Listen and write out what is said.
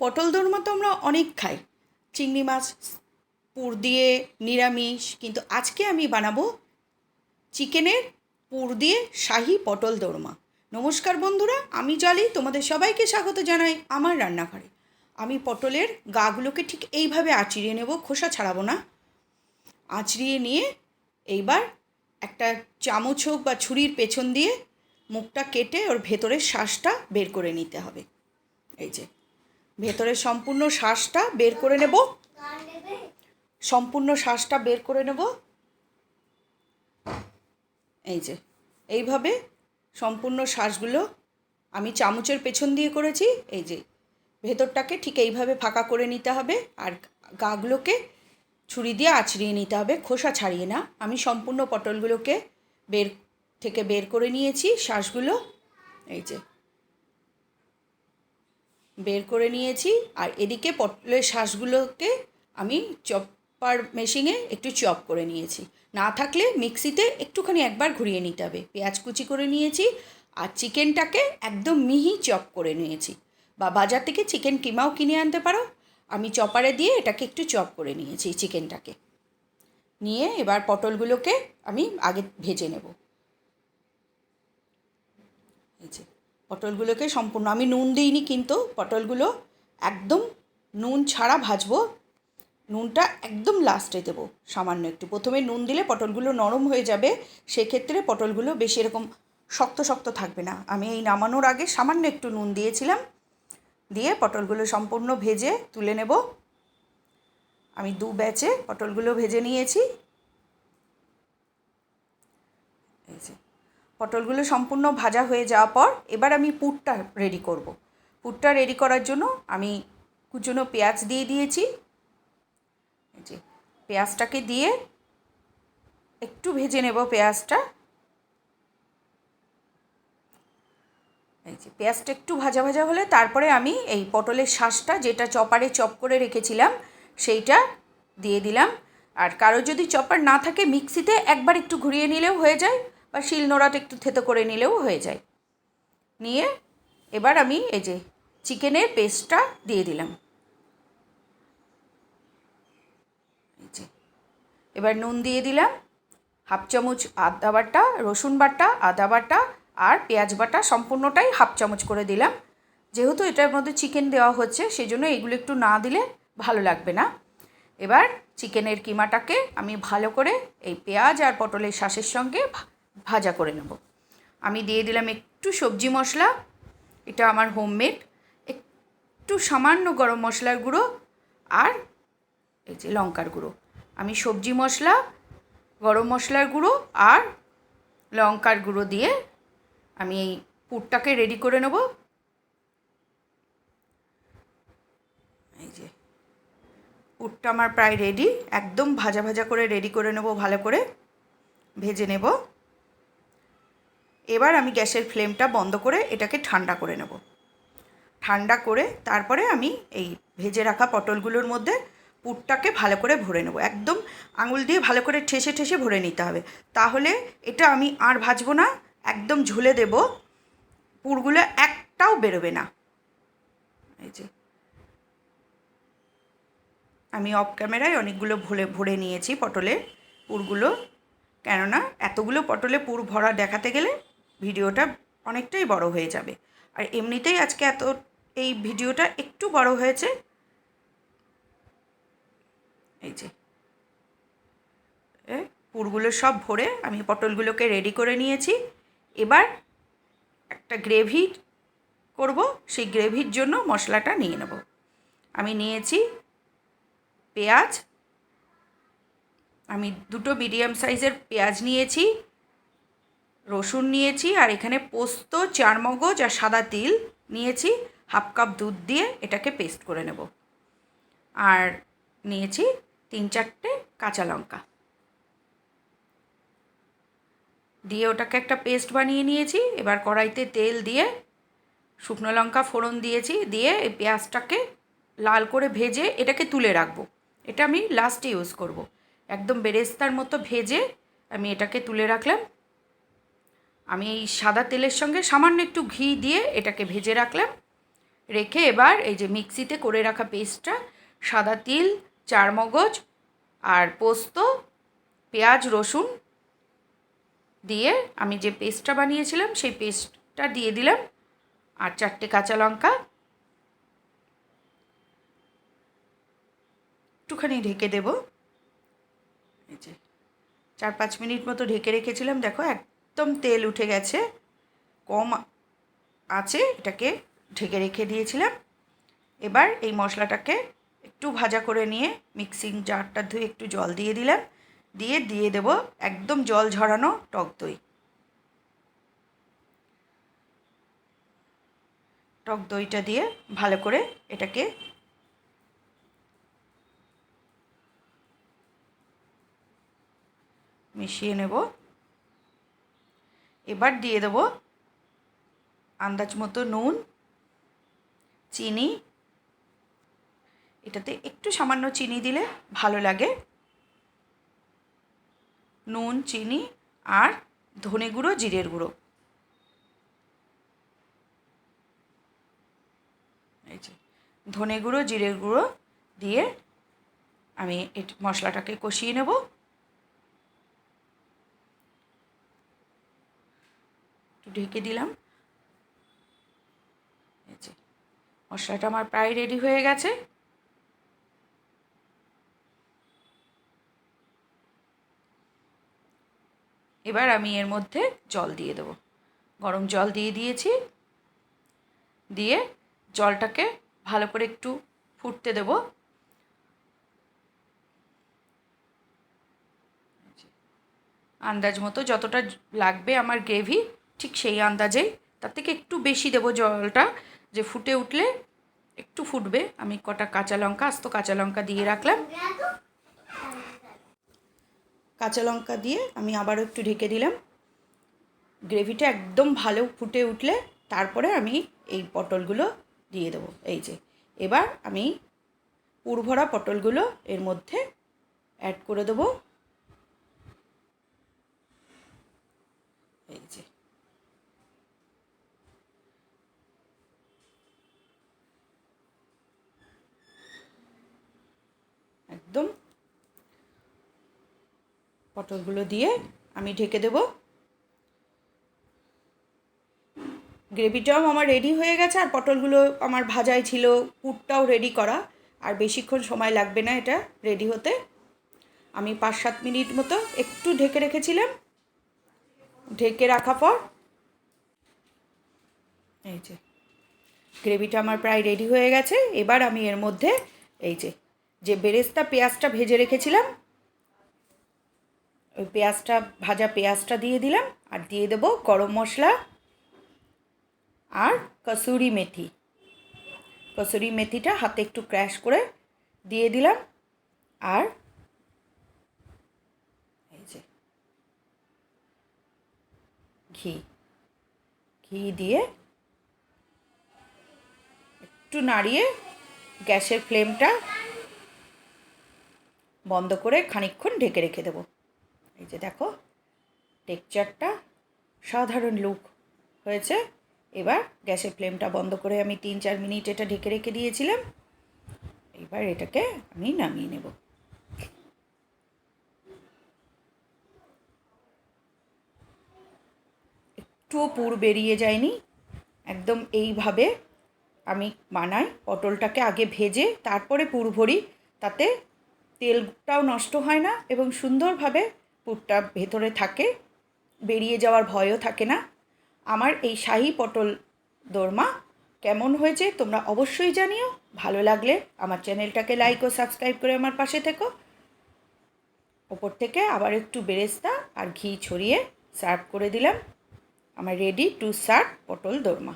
পটল দোরমা তো আমরা অনেক খাই। চিংড়ি মাছ, পুর দিয়ে নিরামিষ, কিন্তু আজকে আমি বানাবো চিকেনের পুর দিয়ে শাহি পটল দোরমা। নমস্কার বন্ধুরা, আমি জলি, তোমাদের সবাইকে স্বাগত জানাই আমার রান্নাঘরে। আমি পটলের গাগুলোকে ঠিক এইভাবে আঁচড়িয়ে নেব, খোসা ছাড়াবো না। আঁচড়িয়ে নিয়ে এইবার একটা চামচ হোক বা ছুরির পেছন দিয়ে মুখটা কেটে ওর ভেতরের শ্বাসটা বের করে নিতে হবে। এই যে ভেতরের সম্পূর্ণ শ্বাসটা বের করে নেব। সম্পূর্ণ শ্বাসটা বের করে নেব। এই যে, এইভাবে সম্পূর্ণ শ্বাসগুলো আমি চামচের পেছন দিয়ে করেছি। এই যে, ভেতরটাকে ঠিক এইভাবে ফাঁকা করে নিতে হবে আর গাগুলোকে ছুরি দিয়ে আছড়িয়ে নিতে হবে, খোসা ছাড়িয়ে না। আমি সম্পূর্ণ পটলগুলোকে বের, থেকে বের করে নিয়েছি শ্বাসগুলো। এই যে বের করে নিয়েছি। আর এদিকে পটলের শ্বাসগুলোকে আমি চপার মেশিনে একটু চপ করে নিয়েছি। না থাকলে মিক্সিতে একটুখানি একবার ঘুরিয়ে নিতে হবে। পেঁয়াজ কুচি করে নিয়েছি আর চিকেনটাকে একদম মিহি চপ করে নিয়েছি। বা বাজার থেকে চিকেন কিমাও কিনে আনতে পারো। আমি চপারে দিয়ে এটাকে একটু চপ করে নিয়েছি চিকেনটাকে। নিয়ে এবার পটলগুলোকে আমি আগে ভেজে নেব। এই যে। পটলগুলোকে সম্পূর্ণ, আমি নুন দিইনি কিন্তু পটলগুলো একদম নুন ছাড়া ভাজবো, নুনটা একদম লাস্টে দেবো, সামান্য একটু। প্রথমে নুন দিলে পটলগুলো নরম হয়ে যাবে, সেক্ষেত্রে পটলগুলো বেশি এরকম শক্ত শক্ত থাকবে না। আমি এই নামানোর আগে সামান্য একটু নুন দিয়েছিলাম, দিয়ে পটলগুলো সম্পূর্ণ ভেজে তুলে নেব। আমি দু ব্যাচে পটলগুলো ভেজে নিয়েছি এই যে পটলগুলো সম্পূর্ণ ভাজা হয়ে যাওয়ার পর এবার আমি পুরটা রেডি করব। পুরটা রেডি করার জন্য আমি কুচনো পেঁয়াজ দিয়ে দিয়েছি। যে পেঁয়াজটাকে দিয়ে একটু ভেজে নেব পেঁয়াজটা। এই যে পেঁয়াজটা একটু ভাজা ভাজা হলে তারপরে আমি এই পটলের শাঁসটা যেটা চপারে চপ করে রেখেছিলাম সেইটা দিয়ে দিলাম। আর কারও যদি চপার না থাকে মিক্সিতে একবার একটু ঘুরিয়ে নিলেও হয়ে যায়। বা শিল শিলনোড়াটা একটু থেতো করে নিলেও হয়ে যায়। নিয়ে এবার আমি এই যে চিকেনের পেস্টটা দিয়ে দিলাম। এবার নুন দিয়ে দিলাম, হাফ চামচ আদা বাটা, রসুন বাটা, আদা বাটা আর পেঁয়াজ বাটা সম্পূর্ণটাই হাফ চামচ করে দিলাম। যেহেতু এটার মধ্যে চিকেন দেওয়া হচ্ছে সেই জন্য এগুলো একটু না দিলে ভালো লাগবে না। এবার চিকেনের কিমাটাকে আমি ভালো করে এই পেঁয়াজ আর পটলের শ্বাসের সঙ্গে ভাজা করে নেব। আমি দিয়ে দিলাম একটু সবজি মশলা, এটা আমার হোমমেড, একটু সামান্য গরম মশলার গুঁড়ো আর এই যে লঙ্কার গুঁড়ো। আমি সবজি মশলা, গরম মশলার গুঁড়ো আর লঙ্কার গুঁড়ো দিয়ে আমি এই পুরটাকে রেডি করে নেব। এই যে পুরটা আমার প্রায় রেডি একদম ভাজা ভাজা করে রেডি করে নেব, ভালো করে ভেজে নেব। এবার আমি গ্যাসের ফ্লেমটা বন্ধ করে এটাকে ঠান্ডা করে নেব। ঠান্ডা করে তারপরে আমি এই ভেজে রাখা পটলগুলোর মধ্যে পুরটাকে ভালো করে ভরে নেব। একদম আঙুল দিয়ে ভালো করে ঠেসে ঠেসে ভরে নিতে হবে। তাহলে এটা আমি আর ভাজবো না, একদম ঝুলে দেব। পুরগুলো একটাও বেরোবে না। এই যে। আমি অফ ক্যামেরায় অনেকগুলো ভরে ভরে নিয়েছি পটলে পুরগুলো। কেননা এতগুলো পটলে পুর ভরা দেখাতে গেলে ভিডিওটা অনেকটাই বড় হয়ে যাবে। আর এমনিতেই আজকে এত, এই ভিডিওটা একটু বড় হয়েছে। এই যে। পুরগুলো সব ভরে আমি পটলগুলোকে রেডি করে নিয়েছি। এবার একটা গ্রেভি করব, সেই গ্রেভির জন্য মশলাটা নিয়ে নেব। আমি নিয়েছি পেঁয়াজ। আমি দুটো মিডিয়াম সাইজের পেঁয়াজ নিয়েছি। রসুন নিয়েছি আর এখানে পোস্ত, চারমগজ আর সাদা তিল নিয়েছি। হাফ কাপ দুধ দিয়ে এটাকে পেস্ট করে নেব। আর নিয়েছি তিন চারটে কাঁচা লঙ্কা। দিয়ে ওটাকে একটা পেস্ট বানিয়ে নিয়েছি। এবার কড়াইতে তেল দিয়ে শুকনো লঙ্কা ফোড়ন দিয়েছি। দিয়ে এই পেঁয়াজটাকে লাল করে ভেজে এটাকে তুলে রাখব। এটা আমি লাস্টে ইউজ করব। একদম বেরেস্তার মতো ভেজে আমি এটাকে তুলে রাখলাম। আমি এই সাদা তেলের সঙ্গে সামান্য একটু ঘি দিয়ে এটাকে ভেজে রাখলাম। রেখে এবার এই যে মিক্সিতে করে রাখা পেস্টটা, সাদা তিল চার মগজ আর পোস্ত, পেঁয়াজ, রসুন দিয়ে আমি যে পেস্টটা বানিয়েছিলাম সেই পেস্টটা দিয়ে দিলাম আর চারটে কাঁচা লঙ্কা একটুখানি ঢেকে দেব। এই যে চার পাঁচ মিনিট মতো ঢেকে রেখেছিলাম, দেখো একদম তেল উঠে গেছে। কম আছে, এটাকে ঢেকে রেখে দিয়েছিলাম। এবার এই মশলাটাকে একটু ভাজা করে নিয়ে মিক্সিং জারটা ধুয়ে একটু জল দিয়ে দিলাম। দিয়ে দিয়ে দেব একদম জল ঝরানো টক দই। টক দইটা দিয়ে ভালো করে এটাকে মিশিয়ে নেব। এবার দিয়ে দেব আন্দাজ মতো নুন, চিনি। এটাতে একটু সামান্য চিনি দিলে ভালো লাগে। নুন, চিনি আর ধনে গুঁড়ো, জিরের গুঁড়ো। এই যে, ধনে গুঁড়ো, জিরের গুঁড়ো দিয়ে আমি মশলাটাকে কষিয়ে নেব। ঢেকে দিলাম। মশলাটা আমার প্রায় রেডি হয়ে গেছে। এবার আমি এর মধ্যে জল দিয়ে দেবো। গরম জল দিয়ে দিয়েছি। দিয়ে জলটাকে ভালো করে একটু ফুটতে দেব। আন্দাজ মতো যতটা লাগবে আমার গ্রেভি ঠিক সেই আন্দাজেই তার থেকে একটু বেশি দেবো জলটা, যে ফুটে উঠলে একটু ফুটবে। আমি কটা কাঁচা লঙ্কা, আস্ত কাঁচা লঙ্কা দিয়ে রাখলাম। কাঁচা লঙ্কা দিয়ে আমি আবারও একটু ঢেকে দিলাম। গ্রেভিটা একদম ভালো ফুটে উঠলে তারপরে আমি এই পটলগুলো দিয়ে দেবো। এই যে, এবার আমি পুরভরা পটলগুলো এর মধ্যে অ্যাড করে দেবো। এই যে একদম পটলগুলো দিয়ে আমি ঢেকে দেব। গ্রেভিটাও আমার রেডি হয়ে গেছে, আর পটলগুলো আমার ভাজাই ছিল, পুরটাও রেডি করা, আর বেশিক্ষণ সময় লাগবে না এটা রেডি হতে। আমি পাঁচ সাত মিনিট মতো একটু ঢেকে রেখেছিলাম। ঢেকে রাখা পর, এই যে, গ্রেভিটা আমার প্রায় রেডি হয়ে গেছে। এবার আমি এর মধ্যে, এই যে যে বেরেস্তা পেঁয়াজটা ভেজে রেখেছিলাম ওই পেঁয়াজটা, ভাজা পেঁয়াজটা দিয়ে দিলাম আর দিয়ে দেবো গরম মশলা আর কসুরি মেথি। কসুরি মেথিটা হাতে একটু ক্র্যাশ করে দিয়ে দিলাম আর এই যে ঘি। ঘি দিয়ে একটু নাড়িয়ে গ্যাসের ফ্লেমটা বন্ধ করে খানিক্ষণ ঢেকে রেখে দেবো। এই যে দেখো টেক্সচারটা সাধারণ লুক হয়েছে। এবার গ্যাসের ফ্লেমটা বন্ধ করে আমি তিন চার মিনিট এটা ঢেকে রেখে দিয়েছিলাম। এবার এটাকে আমি নামিয়ে নেব। একটুও পুর বেরিয়ে যায়নি। একদম এইভাবে আমি বানাই, পটলটাকে আগে ভেজে তারপরে পুর ভরি, তাতে তেলটাও নষ্ট হয় না এবং সুন্দরভাবে পুরটা ভেতরে থাকে, বেরিয়ে যাওয়ার ভয়ও থাকে না। আমার এই শাহি পটল দোরমা কেমন হয়েছে তোমরা অবশ্যই জানিও। ভালো লাগলে আমার চ্যানেলটাকে লাইক ও সাবস্ক্রাইব করে আমার পাশে থেকো। ওপর থেকে আবার একটু বেরেস্তা আর ঘি ছড়িয়ে সার্ভ করে দিলাম। আমার রেডি টু সার্ভ পটল দোরমা।